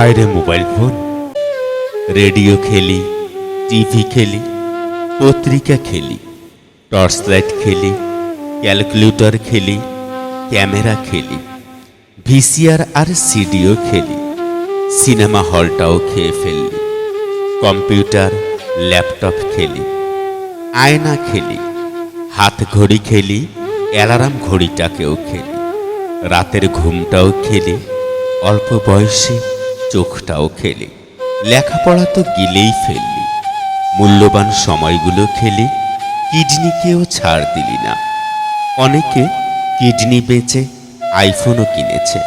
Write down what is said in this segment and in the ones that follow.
হায় রে mobile phone, radio খেলি, TV খেলি, পত্রিকা খেলি টর্চ লাইট খেলি, ক্যালকুলেটর খেলি, ক্যামেরা খেলি, ভিসিআর আর সিডিও খেলি, সিনেমা হলটাও খেয়ে ফেললি, কম্পিউটার, ল্যাপটপ খেলি, আয়না খেলি, হাত ঘড়ি খেলি, অ্যালার্ম ঘড়িটাকেও খেলি, রাতের ঘুমটাও খেলি, অল্প বয়সে চোখটাও খেলি। লেখাপড়া তো গিলেই ফেললি। মূল্যবান সময়গুলো খেলি, কিডনিকেও ছাড় দিলি না। অনেকে কিডনি বেচে, আইফোনও কিনেছে।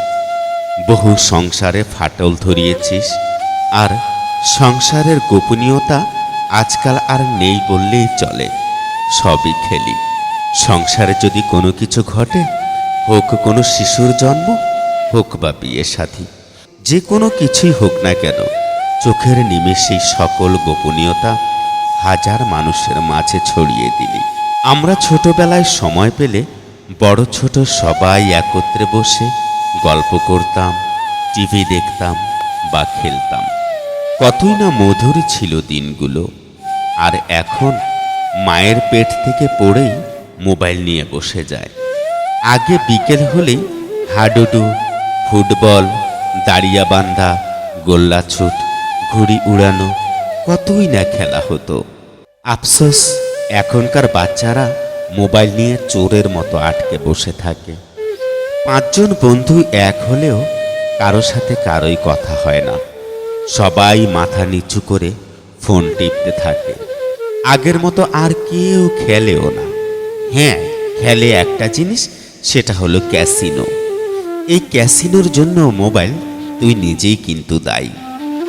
বহু সংসারে ফাটল ধরিয়েছিস, আর সংসারের গোপনীয়তা আজকাল আর নেই বললেই চলে। সবই খেলি। সংসারে যদি কোনো কিছু ঘটে, হোক কোনো শিশুর জন্ম, হোক বা বিয়ে সাথী। যে কোনো কিছুই হোক না কেন, চোখের নিমেষেই সকল গোপনীয়তা হাজার মানুষের মাঝে ছড়িয়ে দিলি। আমরা ছোটবেলায় সময় পেলে বড় ছোট সবাই একত্রে বসে গল্প করতাম, টিভি দেখতাম বা খেলতাম। কতই না মধুর ছিল দিনগুলো, আর এখন মায়ের পেট থেকে পড়েই মোবাইল নিয়ে বসে যায়। আগে বিকেল হলেই হাডুডু, ফুটবল দাঁড়িয়া বান্ধা গোল্লাছুট ঘুড়ি উড়ানো, কতই না খেলা হতো। আফসোস, এখনকার বাচ্চারা মোবাইল নিয়ে চোরের মতো আটকে বসে থাকে। পাঁচজন বন্ধু এক হলেও কারও সাথে কারোই কথা হয় না। সবাই মাথা নিচু করে ফোন টিপতে থাকে। আগের মতো আর কেউ খেলেও না। হ্যাঁ খেলে একটা জিনিস, সেটা হলো ক্যাসিনো। এই ক্যাসিনোর জন্য মোবাইল তুই নিজেই কিন্তু দায়ী।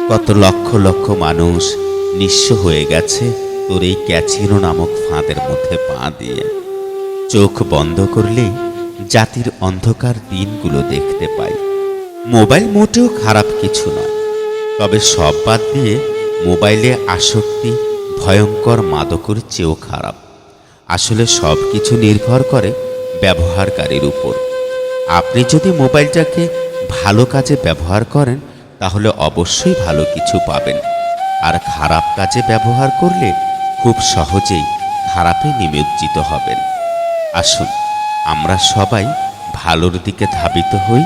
কত লক্ষ লক্ষ মানুষ নিঃস্ব হয়ে গেছে তোর এই ক্যাসিনো নামক ফাঁদের মধ্যে পা দিয়ে। চোখ বন্ধ করলেই জাতির অন্ধকার দিনগুলো দেখতে পাই। মোবাইল মোটেও খারাপ কিছু নয়, তবে সব বাদ দিয়ে মোবাইলে আসক্তি, ভয়ঙ্কর মাদকের চেয়েও খারাপ। আসলে সব কিছু নির্ভর করে ব্যবহারকারীর উপর। আপনি যদি মোবাইলটাকে ভালো কাজে ব্যবহার করেন, তাহলে অবশ্যই ভালো কিছু পাবেন। আর খারাপ কাজে ব্যবহার করলে খুব সহজেই খারাপে নিমজ্জিত হবেন। আসুন, আমরা সবাই ভালোর দিকে ধাবিত হই।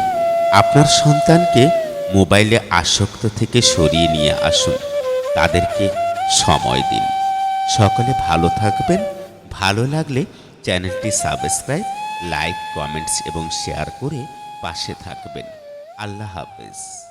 আপনার সন্তানকে মোবাইলে আসক্ত থেকে সরিয়ে নিয়ে আসুন। তাদেরকে সময় দিন। সকলে ভালো থাকবেন। ভালো লাগলে চ্যানেলটি সাবস্ক্রাইব লাইক কমেন্টস এবং শেয়ার করে পাশে থাকবেন। আল্লাহ হাফেজ।